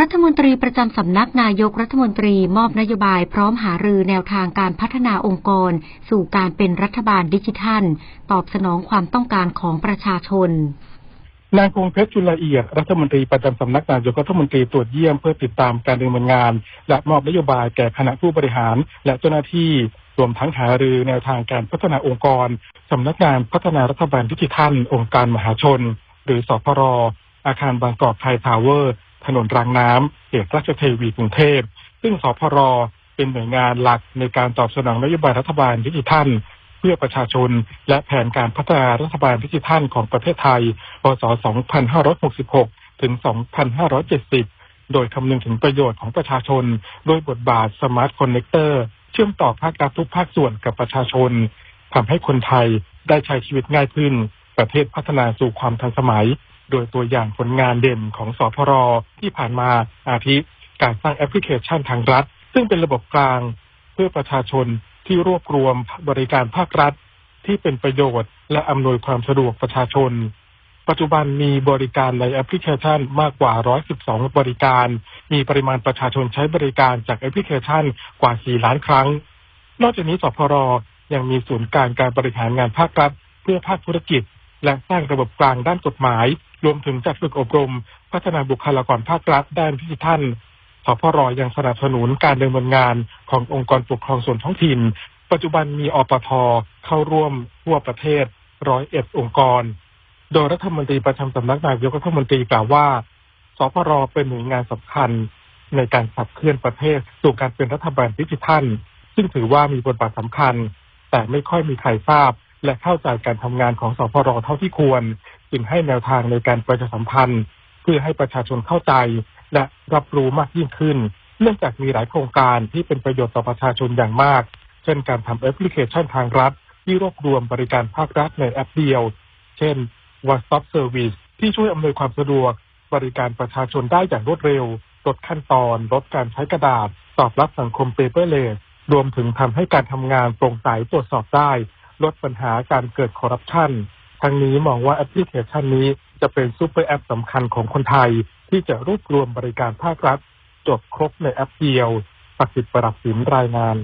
รัฐมนตรีประจำสำนักนายกรัฐมนตรีมอบนโยบายพร้อมหารือแนวทางการพัฒนาองค์กร สู่การเป็นรัฐบาลดิจิทัล ตอบสนองความต้องการของประชาชนนางพงเพชรจุลเอียดรัฐมนตรีประจำสำนักนายกรัฐมนตรีตรวจเยี่ยมเพื่อติดตามการดำเนินงาน และมอบนโยบายแก่คณะผู้บริหาร และเจ้าหน้าที่รวมทั้งหารือแนวทางการพัฒนาองค์กรสำนักงานพัฒนารัฐบาลดิจิทัล องค์การมหาชน หรือสพรอาคารบางกอกไทยทาวเวอร์ ถนนรางน้ำเขตราชเทวีกรุงเทพ ซึ่งสพรเป็นหน่วยงานหลักในการตอบสนองนโยบายรัฐบาลดิจิทัล เพื่อประชาชน และแผนการพัฒนารัฐบาลดิจิทัลของประเทศไทย พศ 2566 ถึง 2570 โดยคำนึงถึงประโยชน์ของประชาชน โดยบทบาทสมาร์ทคอนเนคเตอร์เชื่อมต่อภาครัฐทุกภาคส่วนกับประชาชนทำให้คนไทยได้ใช้ชีวิตง่ายขึ้น ประเทศพัฒนาสู่ความทันสมัย โดยตัวอย่างผลงานเด่นของสพรที่ผ่านมาอาทิการสร้างแอปพลิเคชันทางรัฐ ซึ่งเป็นระบบกลางเพื่อประชาชนที่รวบรวมบริการภาครัฐ ที่เป็นประโยชน์ และอำนวยความสะดวกประชาชน ปัจจุบันมีบริการในแอปพลิเคชันมากกว่า 112 บริการ มีปริมาณประชาชนใช้บริการจากแอปพลิเคชันกว่า 4 ล้านครั้ง นอกจากนี้สพรยังมีศูนย์การการบริหารงานภาครัฐ เพื่อภาคธุรกิจ และสร้างระบบกลางด้านกฎหมาย รวมถึงจัดฝึกอบรม พัฒนาบุคลากรภาครัฐด้านดิจิทัลสพรยังสนับสนุนการดำเนินงานขององค์กรปกครองส่วนท้องถิ่น ปัจจุบันมีอปทเข้าร่วมทั่วประเทศร้อยเอ็ดองค์กร โดยรัฐมนตรีประจำสำนักนายกรัฐมนตรีกล่าวว่าสพรเป็นหน่วยงานสำคัญในการขับเคลื่อนประเทศสู่การเป็นรัฐบาลดิจิทัล ซึ่งถือว่ามีบทบาทสำคัญ แต่ไม่ค่อยมีใครทราบ และเข้าใจการทำงานของสพรเท่าที่ควร จึงให้แนวทางในการประชาสัมพันธ์ เพื่อให้ประชาชนเข้าใจ และรับรู้มากยิ่งขึ้น เนื่องจากมีหลายโครงการที่เป็นประโยชน์ต่อประชาชนอย่างมาก เช่นการทำแอปพลิเคชันทางรัฐ ที่รวบรวมบริการภาครัฐในแอปเดียว เช่น One Stop Service ที่ช่วยอำนวยความสะดวก บริการประชาชนได้อย่างรวดเร็วลดขั้นตอนลดการใช้กระดาษ ตอบรับสังคมเปเปอร์เลสรวมถึงทำให้การทำงานโปร่งใสตรวจสอบได้ ลดปัญหาการเกิดคอร์รัปชัน ทั้งนี้มองว่าแอปพลิเคชันนี้จะเป็นซูเปอร์แอปสำคัญของคนไทย ที่จะรวบรวมบริการภาครัฐ จบครบในแอปเดียวปักสิทธิ์ประดับสินรายงาน